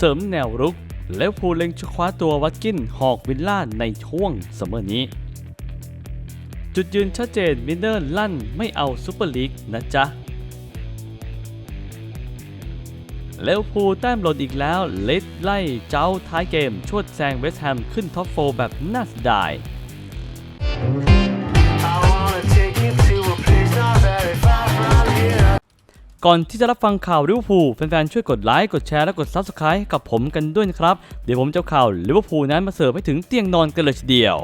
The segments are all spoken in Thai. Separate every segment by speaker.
Speaker 1: เสริมแนวรุกแล้วพูลเล็งจะคว้าตัววัตกินหอกวิลล่าในช่วงซัมเมอร์นี้ จุดยืนชัดเจนมินเนอร์ลั่นไม่เอาซูเปอร์ลีกนะจ๊ะแล้วพูลแต้มหล่นอีกแล้ว เลดไล่เจ้าท้ายเกม ชวดแซงเวสต์แฮมขึ้นท็อปโฟร์แบบน่าเสียดาย ก่อนที่จะรับฟังข่าวลิเวอร์พูลแฟนๆช่วยกดไลค์กดแชร์และกด Subscribe กับผมกันด้วยนะครับ เดี๋ยวผมจะเอาข่าวลิเวอร์พูลนั้นมาเสิร์ฟให้ถึงเตียงนอนกันเลยทีเดียว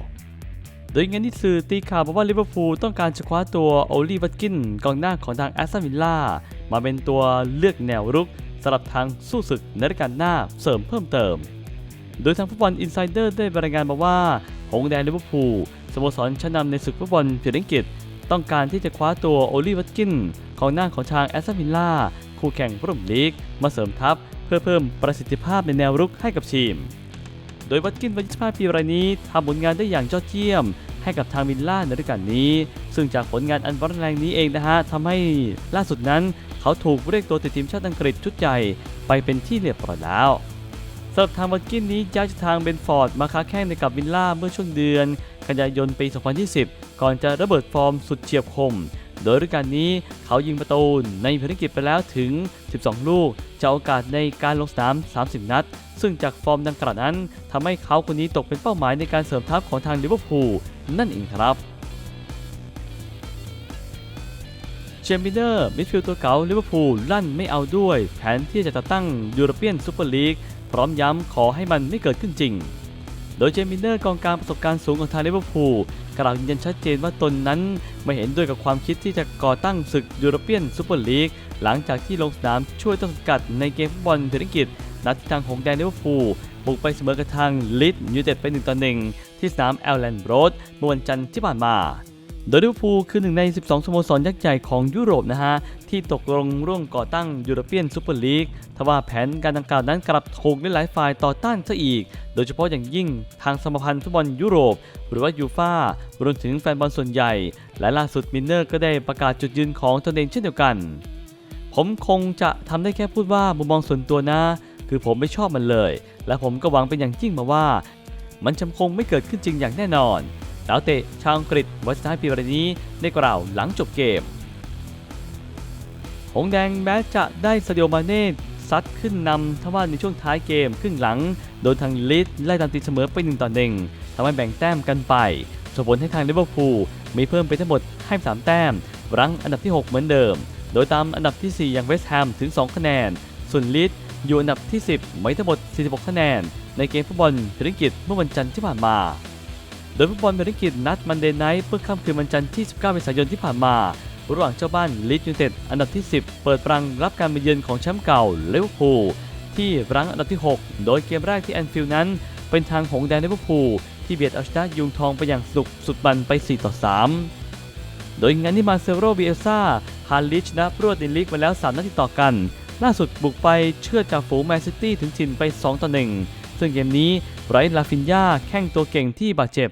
Speaker 1: โดยงั้นที่สื่อตีข่าวบอกว่าลิเวอร์พูลต้องการจะคว้าตัวโอลีวัตกินกองหน้าของทางแอสตันวิลล่ามาเป็นตัวเลือกแนวรุกสำหรับทางสู้ศึกในฤดูกาลหน้าเสริมเพิ่มเติม โดยทางฟุตบอลอินไซเดอร์ได้รายงานมาว่าหงแดงลิเวอร์พูลสโมสรชั้นนำในศึกฟุตบอลพรีเมียร์ลีกต้องการที่จะคว้าตัวโอลีวัตกิน ของหน้าของทางแอสตันวิลล่าคู่แข่งรีเมียร์ลีก มาเสริมทัพเพื่อเพิ่มประสิทธิภาพในแนวรุกให้กับทีม โดยวัตกินวัย25ปีรายนี้ทำผลงานได้อย่างยอดเยี่ยม ให้กับทางวิลล่าในฤดูกาลนี้ ซึ่งจากผลงานอันร้อนแรงนี้เองนะฮะทำให้ล่าสุดนั้น เขาถูกเรียกตัวติดทีมชาติอังกฤษชุดใหญ่ไปเป็นที่เรียบร้อยแล้วสำหรับทางวัตกินนี้ย้ายจากทางเบนฟอร์ดมาค้าแข่งในกับวิลล่าเมื่อช่วงเดือน กันยายนปี 2020 ก่อนจะระเบิดฟอร์มสุดเฉียบคม โดยฤดูกาลนี้เขายิงประตูในภารกิจไปแล้วถึง 12 ลูกจากโอกาสในการลงสนาม 30 นัด ซึ่งจากฟอร์มดังกล่าวนั้นทำให้เขาคนนี้ตกเป็นเป้าหมายในการเสริมทัพของทางลิเวอร์พูลนั่นเองครับเชมบิเนอร์มิดฟิลด์ตัวเก่าลิเวอร์พูลลั่นไม่เอาด้วย แผนที่จะจัดตั้งยูโรเปียนซูเปอร์ลีกพร้อมย้ำขอให้มันไม่เกิดขึ้นจริง โดยเจมินเนอร์กองกลางประสบการณ์สูงของทางลิเวอร์พูลกล่าวยืนยันชัดเจนว่าตนนั้น ไม่เห็นด้วยกับความคิดที่จะก่อตั้งศึกยูโรเปียนซูเปอร์ลีกหลังจากที่ลงสนามช่วยต้นสังกัดในเกมฟุตบอลเทนนิกิจ นัดที่ทางหงแดงลิเวอร์พูลบุกไปเสมอกับทางลิดยูเต็ดไป1ต่อ1ที่สนามแอลแลนด์โรดเมื่อวันจันทร์ที่ผ่านมา โดยลิเวอร์พูลคือหนึ่งใน 12 สโมสรยักษ์ใหญ่ของยุโรปนะฮะ ที่ตกลงร่วมก่อตั้งยูโรเปียนซูเปอร์ลีกทว่าแผนการดังกล่าวนั้นกลับถูกหลายฝ่ายต่อต้านซะอีก โดยเฉพาะอย่างยิ่งทางสมาพันธ์ฟุตบอลยุโรป หรือว่ายูฟ่ารวมถึงแฟนบอลส่วนใหญ่ และล่าสุดมินเนอร์ก็ได้ประกาศจุดยืนของตนเองเช่นเดียวกัน ผมคงจะทำได้แค่พูดว่ามุมมองส่วนตัวนะ คือผมไม่ชอบมันเลย และผมก็หวังเป็นอย่างยิ่งมาว่า มันจำคงไม่เกิดขึ้นจริงอย่างแน่นอน ดาวเตะชาวอังกฤษวัยท้ายปีรายนี้ได้กล่าวหลังจบเกม หงแดงแม้จะได้สเดียวมาเน่ซัดขึ้นนำทว่าในช่วงท้ายเกมครึ่งหลัง โดนทางลิดไล่ตามตีเสมอไป1ต่อ1ทำให้แบ่งแต้มกันไปส่งผลให้ทางลิเวอร์พูลมีเพิ่มไปทั้งหมดให้3แต้ม รั้งอันดับที่ 6 เหมือนเดิม โดยตามอันดับที่ 4 อย่างเวสต์แฮมถึง 2 คะแนน ส่วนลิดอยู่อันดับที่ 10 ไว้ทั้งหมด 46 คะแนน ในเกมฟุตบอลพรีเมียร์ลีกเมื่อวันจันทร์ที่ผ่านมา โดยฟุตบอลเมริกิจนัดมันเดย์ไนท์เมื่อค่ำคืนวันจันทร์ที่ 19 เมษายนที่ผ่านมา ระหว่างเจ้าบ้านลีดยูเต็ดอันดับที่ 10 เปิดปรังรับการมาเยือนของแชมป์เก่าเลเวอร์พูลที่รั้งอันดับที่ 6 โดยเกมแรกที่แอนฟิลด์นั้น เป็นทางหงแดงลิเวอร์พูลที่เบียดเอาชนะยุงทองไปอย่างสุกสุดมันไป 4 ต่อ 3 โดยงานที่มาเซโรเบียซ่าฮาลิชนะรวดในลีกมาแล้ว 3 นัดติดต่อกัน ล่าสุดบุกไปเชื่อดจากฝูงแมนซิตี้ถึงถิ่นไป 2 ต่อ 1 ซึ่งเกมนี้ไรท์ลาฟินยาแข้งตัวเก่งที่บาดเจ็บ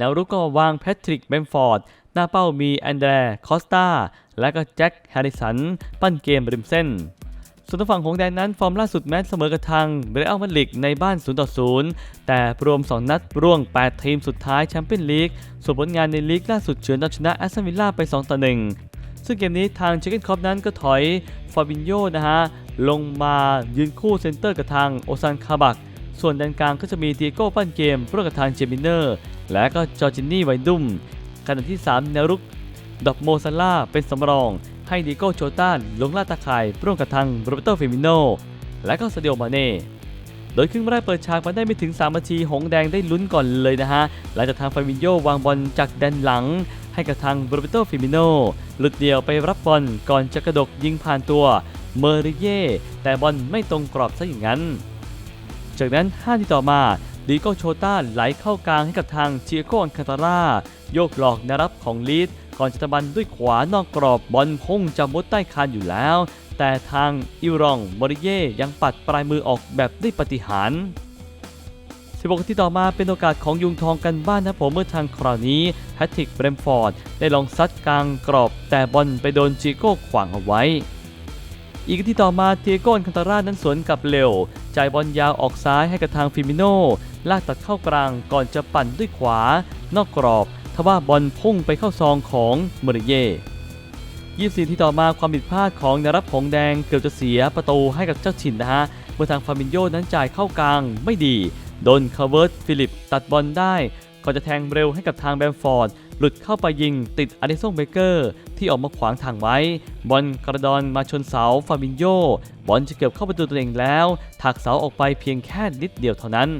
Speaker 1: แนวรุกก็วางแพทริกเบมฟอร์ด หน้าเป้ามีแอนเดรคอสตาและก็แจ็คแฮร์ริสัน ปั้นเกมริมเส้นส่วนฝั่งของแดนนั้นฟอร์มล่าสุดแม้เสมอกับทางเบรอัลมาดริกในบ้าน 0 ต่อ 0 แต่รวม 2 นัดร่วง 8 ทีมสุดท้ายแชมเปี้ยนลีก ส่วนผลงานในลีกล่าสุดเฉือนเอาชนะแอสตันวิลล่าไป 2 ต่อ 1 ซึ่งเกมนี้ทางเชคเกนคอปนั้นก็ถอยฟาบินโยนะฮะ ลงมายืนคู่เซนเตอร์กับทางโอซันคาบัก ส่วนแดนกลางก็จะมีเดียโก้ปั้นเกมร่วมกับทางเจมินเนอร์ และก็จอร์จินนี่ไวดุมขณะที่ 3 แนวรุกดอกโมซาล่าเป็นสำรอง ให้ดิโก้โชต้านลงล่าตาข่ายร่วมกับทางโรเบโตเฟมิโน และก็ซาเดียมาเน่โดยครึ่งแรกเปิดฉากมาได้ไม่ถึง 3 นาที หงแดงได้ลุ้นก่อนเลยนะฮะ หลังจากทางฟาบินโยวางบอลจากแดนหลัง ให้กับทางโรเบโตเฟมิโนหลุดเดี่ยวไปรับบอลก่อนจะกระดกยิงผ่านตัวเมอริเย่แต่บอลไม่ตรงกรอบซะอย่างนั้น จากนั้น5ทีต่อมา ดีโกโชต้าไหลเข้ากลางให้กับทางเชียโกอันคาตาร่าโยกหลอกนรับของลีดก่อนจะตะบันด้วยขวานอกกรอบบอลพุ่งจะมุดใต้คานอยู่แล้ว แต่ทางอิวรองมอริเย่ยังปัดปลายมือออกแบบได้ปฏิหาร16ที่ต่อมาเป็นโอกาสของยุงทองกันบ้านนะผมเมื่อทางคราวนี้แพทริกเบรมฟอร์ดได้ลองซัดกลางกรอบ แต่บอลไปโดนจิโก้ขวางเอาไว้ อีกที่ต่อมาเทียโกนคันตาร่านั้นสวนกลับเร็วจ่ายบอลยาวออกซ้ายให้กับทางฟิมิโน ลากตัดเข้ากลางก่อนจะปั่นด้วยขวา นอกกรอบทว่าบอลพุ่งไปเข้าซองของเมริเย่24 ที่ต่อมาความผิดพลาดของนรับผงแดงเกือบจะเสียประตูให้กับเจ้าถิ่นนะฮะเมื่อทางฟาบินโยนั้นจ่ายเข้ากลางไม่ดี โดนคาเวิร์ตฟิลิปตัดบอลได้ก่อนจะแทงเร็วให้กับทางแบมฟอร์ด หลุดเข้าไปยิงติดอเดซงเบเกอร์ ที่ออกมาขวางทางไว้ บอลกระดอนมาชนเสาฟาบินโยบอลจะเกือบเข้าประตูตัวเองแล้ว ถักเสาออกไปเพียงแค่นิดเดียวเท่านั้น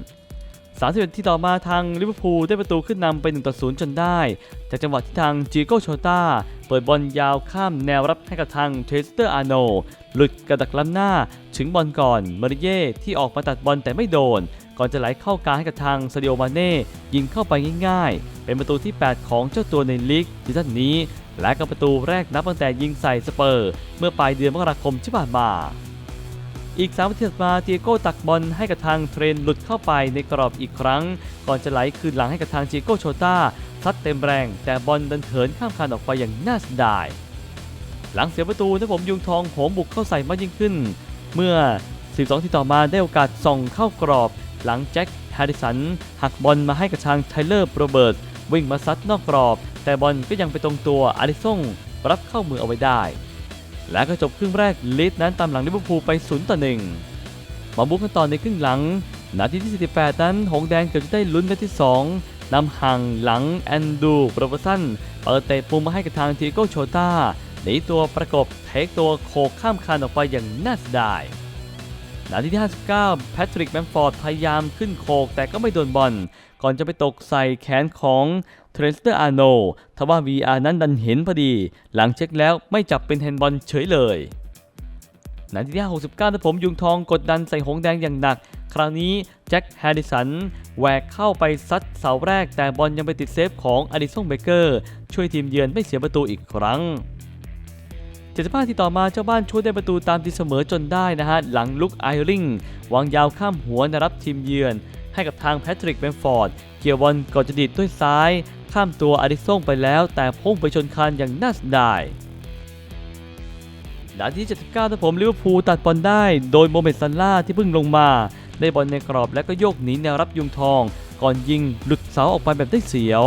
Speaker 1: 31ที่ต่อมาทางลิเวอร์พูลได้ประตูขึ้นนำไป1ต่อ0จนได้ จากจังหวะที่ทางจิโก้โชตาเปิดบอลยาวข้ามแนวรับให้กับทางเทสเตอร์อาโนหลุดกระดักล้ำหน้าถึงบอลก่อนมาริเย่ที่ออกมาตัดบอลแต่ไม่โดน ก่อนจะไหลเข้ากลางให้กับทางซาดิโอมาเน่ยิงเข้าไปง่ายๆ เป็นประตูที่ 8 ของเจ้าตัวในลีกซีซั่นนี้ และก็ประตูแรกนับตั้งแต่ยิงใส่สเปอร์ เมื่อปลายเดือนมกราคมที่ผ่านมา อีก3นาทีถัดมาเตียโก้ตักบอลให้กับทางเทรนหลุดเข้าไปในกรอบอีกครั้ง ก่อนจะไหลคืนหลังให้กับทางเตียโก้โชต้าซัดเต็มแรง แต่บอลดันเถินข้ามคานออกไปอย่างน่าเสียดาย หลังเสียประตูนะผมยุงทองโหมบุกเข้าใส่มากยิ่งขึ้น เมื่อ 12 ที่ต่อมาได้โอกาสส่องเข้ากรอบ หลังแจ็คแฮร์ริสันหักบอลมาให้กับทางไทเลอร์โรเบิร์ตวิ่งมาซัดนอกกรอบ แต่บอลก็ยังไปตรงตัวอาริซงรับเข้ามือเอาไว้ได้ และก็จบครึ่งแรกลีดนั้นตามหลังลิเวอร์พูลไป0ต่อ1มาบุกกันต่อในครึ่งหลัง นาทีที่ 48 นั้น หงแดงเกือบจะได้ลุ้นนัดที่ 2นำห่างหลังแอนดูโรโบสันเปิดเตะมุมมาให้กับทางทีโก้โชตาหนีตัวประกบเทคตัวโขกข้ามคานออกไปอย่างน่าเสียดายนาทีที่ 59 แพทริกแบมฟอร์ดพยายามขึ้นโคกแต่ก็ไม่โดนบอล ก่อนจะไปตกใส่แขนของเทรนสเตอร์อาโนทว่า VR นั้นดันเห็นพอดี หลังเช็คแล้วไม่จับเป็นแฮนด์บอลเฉยเลยนาทีที่69นะผมยุงทองกดดันใส่หงแดงอย่างหนัก คราวนี้แจ็คแฮร์ริสันแหวกเข้าไปซัดเสาแรก แต่บอลยังไปติดเซฟของอดิสงเบเกอร์ ช่วยทีมเยือนไม่เสียประตูอีกครั้ง75ที่ต่อมาเจ้าบ้านช่วยได้ประตูตามตีเสมอจนได้นะฮะ หลังลุกไอริงวางยาวข้ามหัวนะรับทีมเยือน ให้กับทางแพทริกแบมฟอร์ด เกี่ยวบอลก่อนจะดีดด้วยซ้าย ข้ามตัวอดิสงไปแล้วแต่พุ่งไปชนคานอย่างน่าเสียดายนาทีที่79ถ้าผมลิเวอร์พูลตัดบอลได้โดยโมเมดซันล่าที่เพิ่งลงมา ได้บอลในกรอบและก็โยกหนีแนวรับยุงทอง ก่อนยิงหลุดเสาออกไปแบบได้เสียว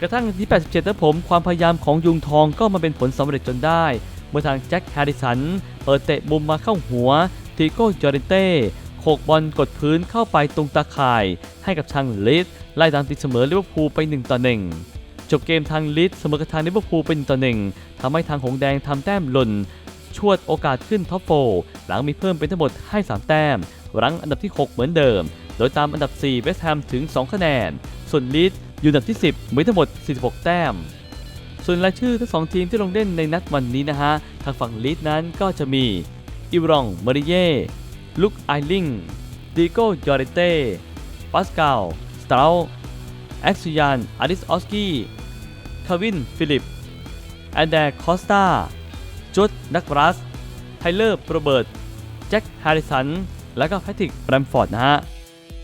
Speaker 1: กระทั่งนาที87นะผมความพยายามของยุงทองก็มาเป็นผลสำเร็จจนได้ เมื่อทางแจ็คแฮร์ริสัน เปิดเตะมุมมาเข้าหัวทีโก้จอริเต้ โขกบอลกดพื้นเข้าไปตรงตาข่าย ให้กับทางลิสไล่ตามตีเสมอลิเวอร์พูลไป1ต่อ1จบเกมทางลิสเสมอกับทางลิเวอร์พูลเป็นต่อ1ทำให้ทางหงแดงทำแต้มหล่นชวดโอกาสขึ้นท็อปโฟร์หลังมีเพิ่มเป็นทั้งหมดให้ 3 แต้มรั้งอันดับที่ 6 เหมือนเดิม โดยตามอันดับ 4 เวสต์แฮมถึง 2 คะแนน ส่วนลีดอยู่อันดับที่ 10 มีทั้งหมด 46 แต้ม ส่วนรายชื่อทั้งสองทีมที่ลงเล่นในนัดวันนี้นะฮะ ทางฝั่งลีดนั้นก็จะมี อิวรอง มาริเย่ ลุกไอลิงดิโกยอริเต้ปาสกาลสตราแอ็กซิยานอาริสออสกี้คาวิน ฟิลิป แอนเดร์คอสตาจุดนักรัสไทเลอร์โรเบิร์ต แจ็คแฮร์ริสัน และก็แพทริกแบรมฟอร์ดนะฮะ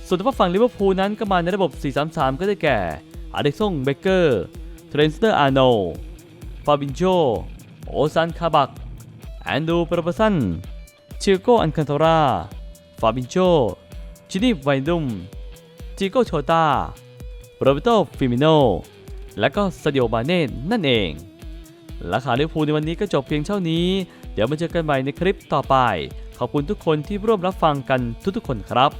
Speaker 1: ส่วนทางฝั่งลิเวอร์พูลนั้นก็มาในระบบ 4-3-3 ก็ได้แก่ อาริซงเบเกอร์ เทรนสเตอร์อาร์โนฟาบินโจ โอซันคาบัก แอนดูปรเปสัน ชิโกอันคันโตราฟาบินโจจินีไวดุมจิโกโชตาโรเบโตฟิมิโน และก็ซาดิโอบาเน่นั่นเอง และข่าวลิเวอร์พูลในวันนี้ก็จบเพียงเท่านี้ เดี๋ยวมาเจอกันใหม่ในคลิปต่อไป ขอบคุณทุกคนที่ร่วมรับฟังกันทุกๆคนครับ